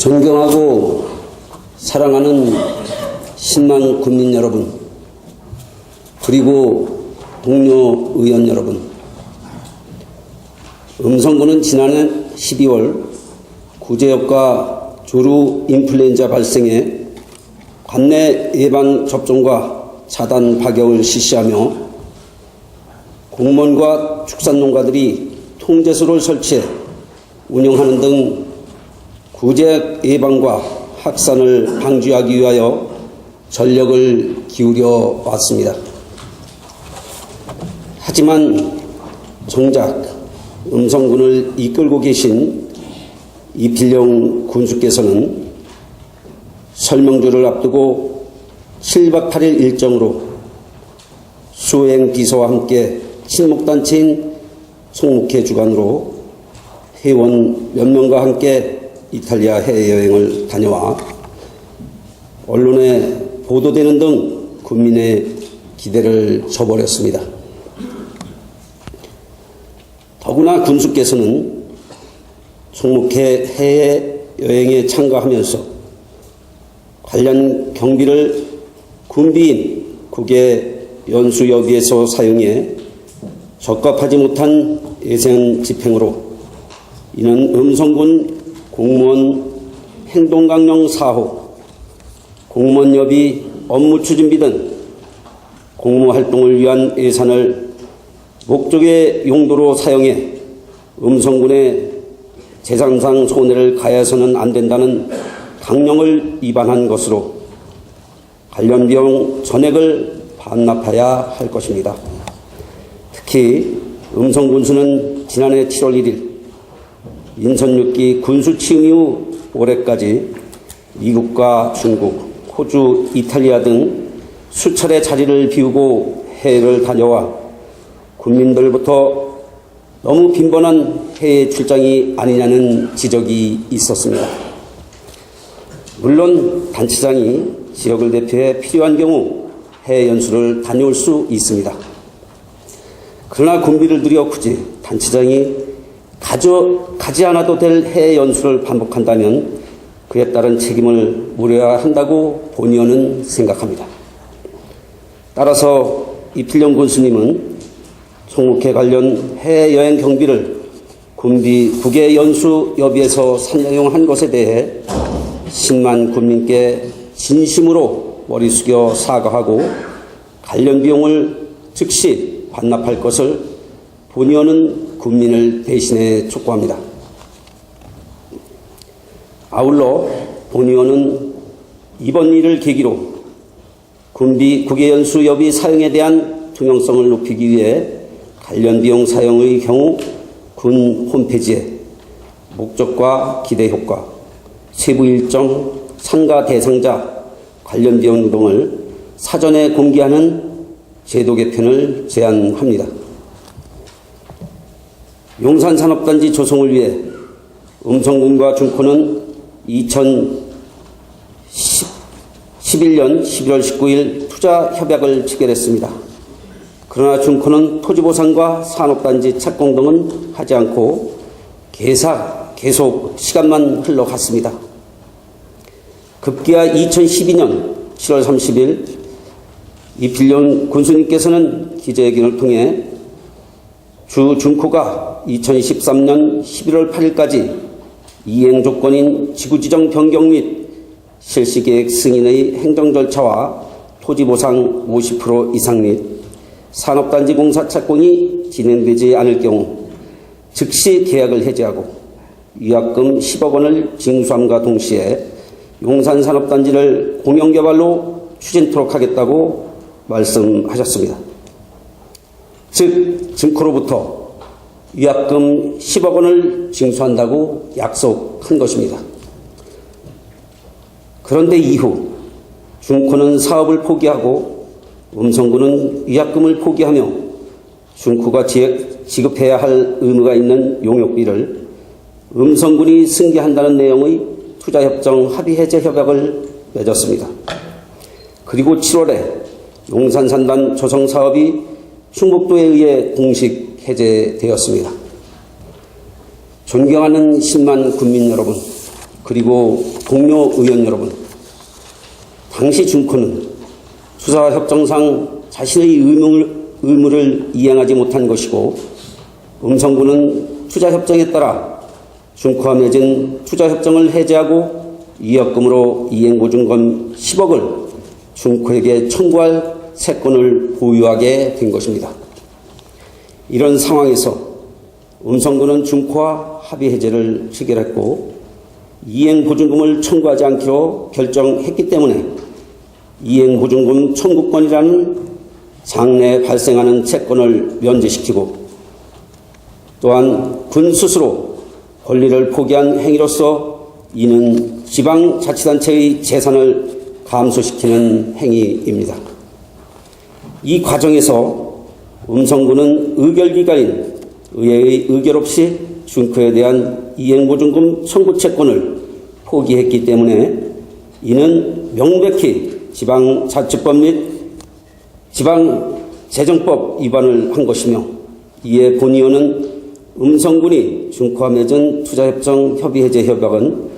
존경하고 사랑하는 10만 국민 여러분, 그리고 동료 의원 여러분, 음성군은 지난해 12월 구제역과 조루 인플루엔자 발생에 관내 예방 접종과 자단 파격을 실시하며 공무원과 축산농가들이 통제소를 설치해 운영하는 등 구제 예방과 확산을 방지하기 위하여 전력을 기울여 왔습니다. 하지만 정작 음성군을 이끌고 계신 이필령 군수께서는 설명주를 앞두고 7박 8일 일정으로 수행 비서와 함께 친목단체인 송묵회 주관으로 회원 몇 명과 함께 이탈리아 해외여행을 다녀와 언론에 보도되는 등 국민의 기대를 저버렸습니다. 더구나 군수께서는 총묵회 해외여행에 참가하면서 관련 경비를 군비인 국외 연수여비에서 사용해 적합하지 못한 예산 집행으로 이는 음성군 공무원 행동강령 4호, 공무원여비 업무 추진비 등 공무 활동을 위한 예산을 목적의 용도로 사용해 음성군의 재산상 손해를 가해서는 안 된다는 강령을 위반한 것으로 관련 비용 전액을 반납해야 할 것입니다. 특히 음성군수는 지난해 7월 1일 인선 6기 군수 취임 이후 올해까지 미국과 중국, 호주, 이탈리아 등 수차례 자리를 비우고 해외를 다녀와 국민들부터 너무 빈번한 해외 출장이 아니냐는 지적이 있었습니다. 물론 단체장이 지역을 대표해 필요한 경우 해외 연수를 다녀올 수 있습니다. 그러나 군비를 들여 굳이 단체장이 가져, 가지 않아도 될 해외 연수를 반복한다면 그에 따른 책임을 물어야 한다고 본의원은 생각합니다. 따라서 이필령 군수님은 총무회 관련 해외여행 경비를 군비 국외 연수 여비에서 산용한 것에 대해 10만 국민께 진심으로 머리 숙여 사과하고 관련 비용을 즉시 반납할 것을 본의원은 국민을 대신해 촉구합니다. 아울러 본의원은 이번 일을 계기로 군비 국외연수 여비 사용에 대한 투명성을 높이기 위해 관련 비용 사용의 경우 군 홈페이지에 목적과 기대 효과, 세부 일정,参가 대상자, 관련 비용 등을 사전에 공개하는 제도 개편을 제안합니다. 용산산업단지 조성을 위해 음성군과 중코는 2011년 11월 19일 투자 협약을 체결했습니다. 그러나 중코는 토지 보상과 산업단지 착공 등은 하지 않고 계사 계속 시간만 흘러갔습니다. 급기야 2012년 7월 30일 이필령 군수님께서는 기자회견을 통해 주 중코가 2013년 11월 8일까지 이행 조건인 지구지정 변경 및 실시계획 승인의 행정 절차와 토지 보상 50% 이상 및 산업단지 공사 착공이 진행되지 않을 경우 즉시 계약을 해제하고 위약금 10억 원을 징수함과 동시에 용산 산업단지를 공영개발로 추진토록 하겠다고 말씀하셨습니다. 즉, 증코로부터 위약금 10억 원을 징수한다고 약속한 것입니다. 그런데 이후 중코는 사업을 포기하고 음성군은 위약금을 포기하며 중코가 지급해야 할 의무가 있는 용역비를 음성군이 승계한다는 내용의 투자협정 합의 해제 협약을 맺었습니다. 그리고 7월에 용산산단 조성 사업이 충북도에 의해 공식 해제되었습니다. 존경하는 10만 국민 여러분, 그리고 동료 의원 여러분, 당시 준코는 투자 협정상 자신의 의무를, 의무를 이행하지 못한 것이고 음성군은 투자 협정에 따라 준코와 맺은 투자 협정을 해제하고 이익금으로 이행보증금 10억을 준코에게 청구할 세권을 보유하게 된 것입니다. 이런 상황에서 음성군은 준코와 합의 해제를 체결했고 이행보증금을 청구하지 않기로 결정했기 때문에 이행보증금 청구권이라는 장래에 발생하는 채권을 면제시키고 또한 군 스스로 권리를 포기한 행위로서 이는 지방자치단체의 재산을 감소시키는 행위입니다. 이 과정에서 음성군은 의결기관인 의회의 의결 없이 준커에 대한 이행보증금 청구 채권을 포기했기 때문에 이는 명백히 지방자치법 및 지방재정법 위반을 한 것이며 이에 본의원은 음성군이 준커와 맺은 투자협정 협의해제 협약은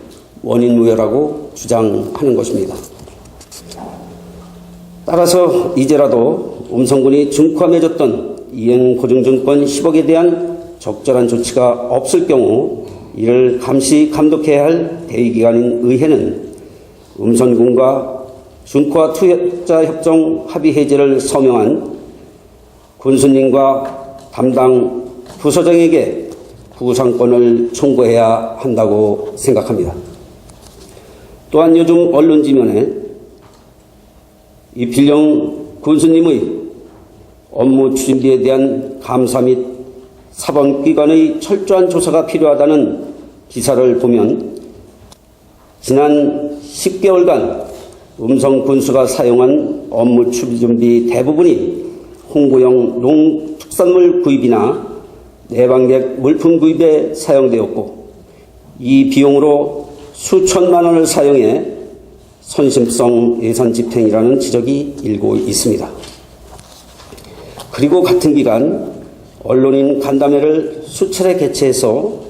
원인무효라고 주장하는 것입니다. 따라서 이제라도 음성군이 맺었던 이행보증증권 10억에 대한 적절한 조치가 없을 경우 이를 감시 감독해야 할 대의기관인 의회는 음성군과 준커와 투자협정 합의 해제를 서명한 군수님과 담당 부서장에게 구상권을 청구해야 한다고 생각합니다. 또한 요즘 언론 지면에 이 빌령 군수님의 업무 추진비에 대한 감사 및 사법기관의 철저한 조사가 필요하다는 기사를 보면 지난 10개월간 음성 군수가 사용한 업무 추진비 대부분이 홍보용 농특산물 구입이나 내방객 물품 구입에 사용되었고 이 비용으로 수천만 원을 사용해 선심성 예산 집행이라는 지적이 일고 있습니다. 그리고 같은 기간 언론인 간담회를 수차례 개최해서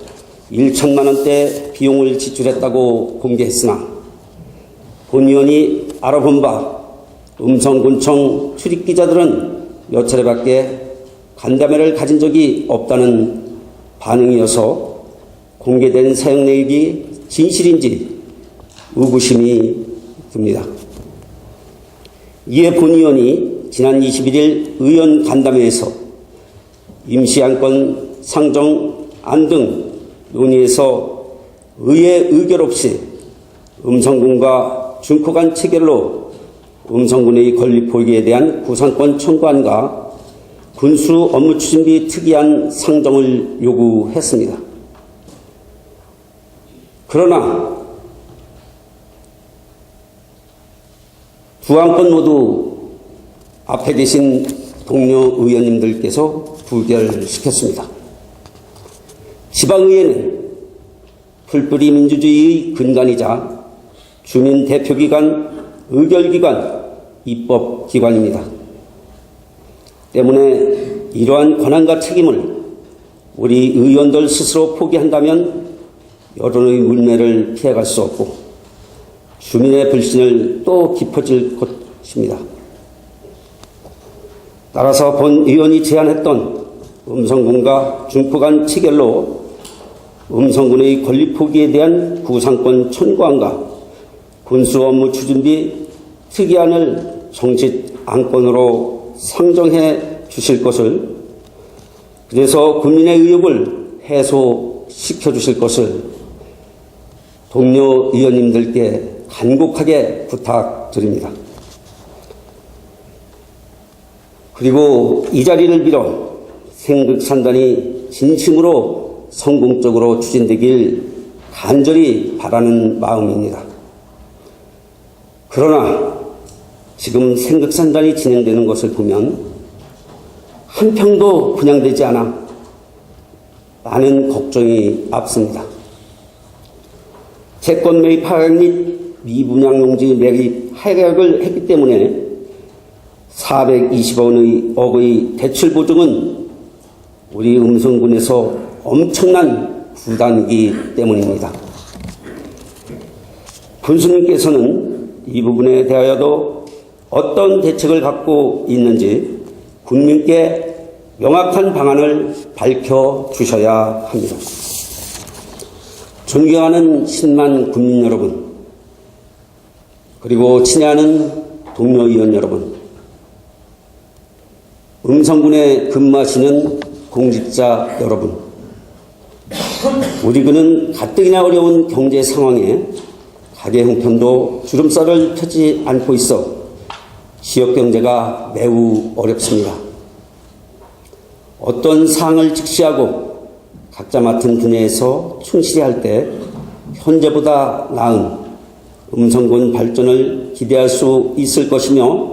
1천만 원대 비용을 지출했다고 공개했으나 본 의원이 알아본 바 음성군청 출입 기자들은 몇 차례밖에 간담회를 가진 적이 없다는 반응이어서 공개된 사용 내역이 진실인지 의구심이 듭니다. 이에 본 의원이 지난 21일 의원 간담회에서 임시안건 상정 안 등 논의에서 의회 의결 없이 음성군과 준코 간 체결로 음성군의 권리 포기에 대한 구상권 청구안과 군수 업무 추진 비 특이한 상정을 요구했습니다. 그러나 두 안건 모두 앞에 계신 동료 의원님들께서 부결시켰습니다. 지방의회는 풀뿌리 민주주의의 근간이자 주민 대표기관, 의결기관, 입법기관입니다. 때문에 이러한 권한과 책임을 우리 의원들 스스로 포기한다면 여론의 물매를 피해갈 수 없고 주민의 불신을 또 깊어질 것입니다. 따라서 본 의원이 제안했던 음성군과 중포 간 체결로 음성군의 권리 포기에 대한 구상권 청구안과 군수 업무 추진비 특이안을 정식 안건으로 상정해 주실 것을 그래서 국민의 의혹을 해소시켜 주실 것을 동료 의원님들께 간곡하게 부탁드립니다. 그리고 이 자리를 빌어 생극산단이 진심으로 성공적으로 추진되길 간절히 바라는 마음입니다. 그러나 지금 생극산단이 진행되는 것을 보면 한 평도 분양되지 않아 많은 걱정이 앞섭니다. 채권 매입 하락 및 미분양 용지 매입 하락을 했기 때문에 420원의 억의 대출 보증은 우리 음성군에서 엄청난 부담이기 때문입니다. 군수님께서는 이 부분에 대하여도 어떤 대책을 갖고 있는지 국민께 명확한 방안을 밝혀 주셔야 합니다. 존경하는 10만 국민 여러분, 그리고 친애하는 동료 의원 여러분, 음성군에 근무하시는 공직자 여러분, 우리 군은 가뜩이나 어려운 경제 상황에 가계 형편도 주름살을 펴지 않고 있어 지역 경제가 매우 어렵습니다. 어떤 사항을 직시하고 각자 맡은 분야에서 충실히 할 때 현재보다 나은 음성군 발전을 기대할 수 있을 것이며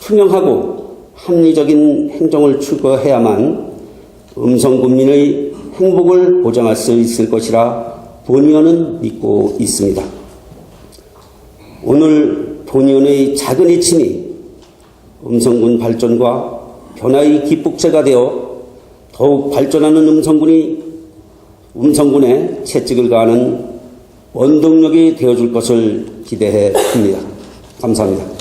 투명하고 합리적인 행정을 추구해야만 음성군민의 행복을 보장할 수 있을 것이라 본의원은 믿고 있습니다. 오늘 본의원의 작은 이침이 음성군 발전과 변화의 기폭제가 되어 더욱 발전하는 음성군이 음성군에 채찍을 가하는 원동력이 되어줄 것을 기대해 봅니다. 감사합니다.